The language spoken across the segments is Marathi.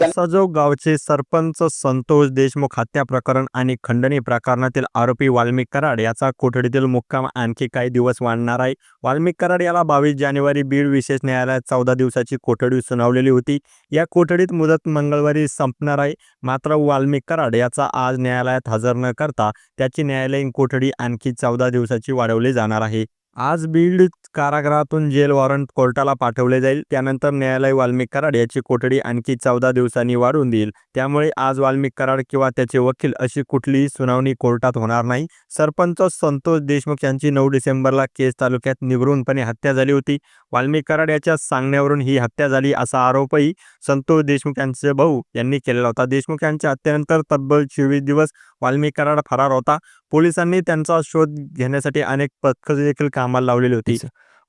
सजो गावचे सरपंच संतोष देशमुख हत्या प्रकरण आणि खंडणी प्रकरणातील आरोपी वाल्मिक कराड याचा कोठडीतील मुक्काम आणखी काही दिवस वाढणार आहे. वाल्मिक कराड याला बावीस जानेवारी बीड विशेष न्यायालयात चौदा दिवसाची कोठडी सुनावलेली होती. या कोठडीत मुदत मंगळवारी संपणार आहे. मात्र वाल्मिक कराड याचा आज न्यायालयात हजर न करता त्याची न्यायालयीन कोठडी आणखी चौदा दिवसाची वाढवली जाणार आहे. आज बीड कारागृहातून जेल वॉरंट कोर्टाला पाठवले जाईल. त्यानंतर न्यायालय वाल्मिक कराड याची कोठडी आणखी चौदा दिवसांनी वाढवून देईल. त्यामुळे आज वाल्मिक कराड किंवा त्याचे वकील अशी कुठलीही सुनावणी कोर्टात होणार नाही. सरपंच संतोष देशमुख यांची नऊ डिसेंबरला केस तालुक्यात निगरूनपणे हत्या झाली होती. वाल्मिक कराड याच्या सांगण्यावरून ही हत्या झाली असा आरोपही संतोष देशमुख यांचे भाऊ यांनी केलेला होता. देशमुख यांच्या हत्येनंतर तब्बल चोवीस दिवस वाल्मिक कराड फरार होता. पोलिसांनी त्यांचा शोध घेण्यासाठी अनेक पथकं देखील कामाला लावलेली होती.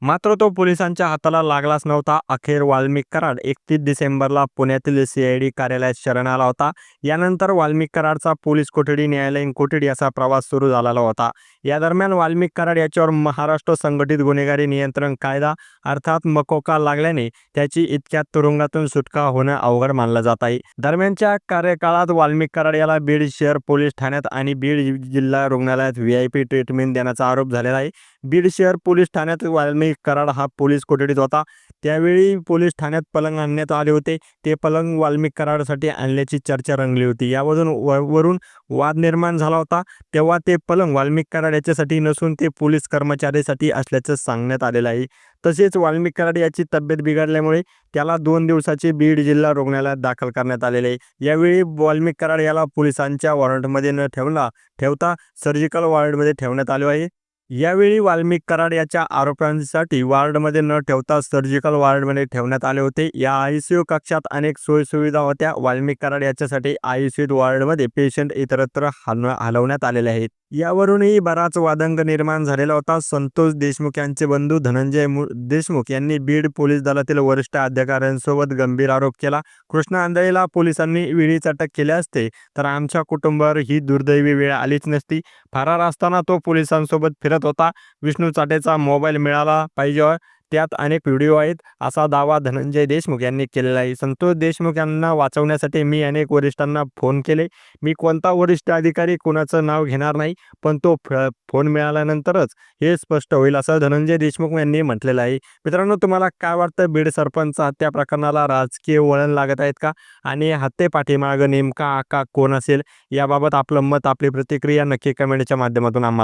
मात्र तो पोलिसांच्या हाताला लागलाच नव्हता. अखेर वाल्मिक कराड एकतीस डिसेंबरला पुण्यातील सीआयडी कार्यालयात शरण आला होता. यानंतर वाल्मिक कराडचा पोलीस कोठडी न्यायालयीन कोठडी असा प्रवास सुरू झालेला होता. या दरम्यान वाल्मिक कराड याच्यावर महाराष्ट्र संघटित गुन्हेगारी नियंत्रण कायदा अर्थात मकोका लागल्याने त्याची इतक्यात तुरुंगातून सुटका होणं अवघड मानलं जात आहे. दरम्यानच्या कार्यकाळात वाल्मिक कराड याला बीड शहर पोलीस ठाण्यात आणि बीड जिल्हा रुग्णालयात व्ही आय पी ट्रीटमेंट देण्याचा आरोप झालेला आहे. बीड शहर पोलीस ठाण्यात वाल्मिक कराड हा पोलीस कोठडीत होता. त्यावेळी पोलीस ठाण्यात पलंग आणण्यात आले होते. ते पलंग वाल्मिक कराडसाठी आणल्याची चर्चा रंगली होती. यावरून व- वरून वाद निर्माण झाला होता. तेव्हा ते पलंग वाल्मिक कराड याच्यासाठी नसून ते पोलीस कर्मचाऱ्यासाठी असल्याचं सांगण्यात आलेलं आहे. तसेच वाल्मिक कराड याची तब्येत बिघडल्यामुळे त्याला दोन दिवसाचे बीड जिल्हा रुग्णालयात दाखल करण्यात आलेले आहे. यावेळी वाल्मिक कराड याला पोलिसांच्या वॉरंटमध्ये न ठेवला ठेवता सर्जिकल वॉरंटमध्ये ठेवण्यात आले आहे. यावेळी वाल्मिक कराड याच्या आरोपांसाठी वार्डमध्ये न ठेवता सर्जिकल वार्डमध्ये ठेवण्यात आले होते. या आयसीयू कक्षात अनेक सोयीसुविधा होत्या. वाल्मिक कराड याच्यासाठी आयसीयू वार्डमध्ये पेशंट इतरत्र हलवण्यात आलेले आहेत. यावरूनही बराच वादंग निर्माण झालेला होता. संतोष देशमुख यांचे बंधू धनंजय देशमुख यांनी बीड पोलीस दलातील वरिष्ठ अधिकाऱ्यांसोबत गंभीर आरोप केला. कृष्ण आंधळीला पोलिसांनी वेळीच अटक केली असते तर आमच्या कुटुंबावर ही दुर्दैवी वेळ आलीच नसती. फरार असताना तो पोलिसांसोबत फिर फिरत होता. विष्णू चाटेचा मोबाईल मिळाला पाहिजे. त्यात अनेक व्हिडिओ आहेत. असा दावा धनंजय देशमुख यांनी केलेला आहे. संतोष देशमुख यांना वाचवण्यासाठी मी अनेक वरिष्ठांना फोन केले. मी कोणता वरिष्ठ अधिकारी कोणाचं नाव घेणार नाही पण तो फ- फोन मिळाल्यानंतरच हे स्पष्ट होईल असं धनंजय देशमुख यांनी म्हटलेलं आहे. मित्रांनो तुम्हाला काय वाटतं? बीड सरपंच हत्या प्रकरणाला राजकीय वळण लागत आहेत का? आणि हत्ये पाठीमागं नेमका आका कोण असेल? याबाबत आपलं मत आपली प्रतिक्रिया नक्की कमेंटच्या माध्यमातून आम्हाला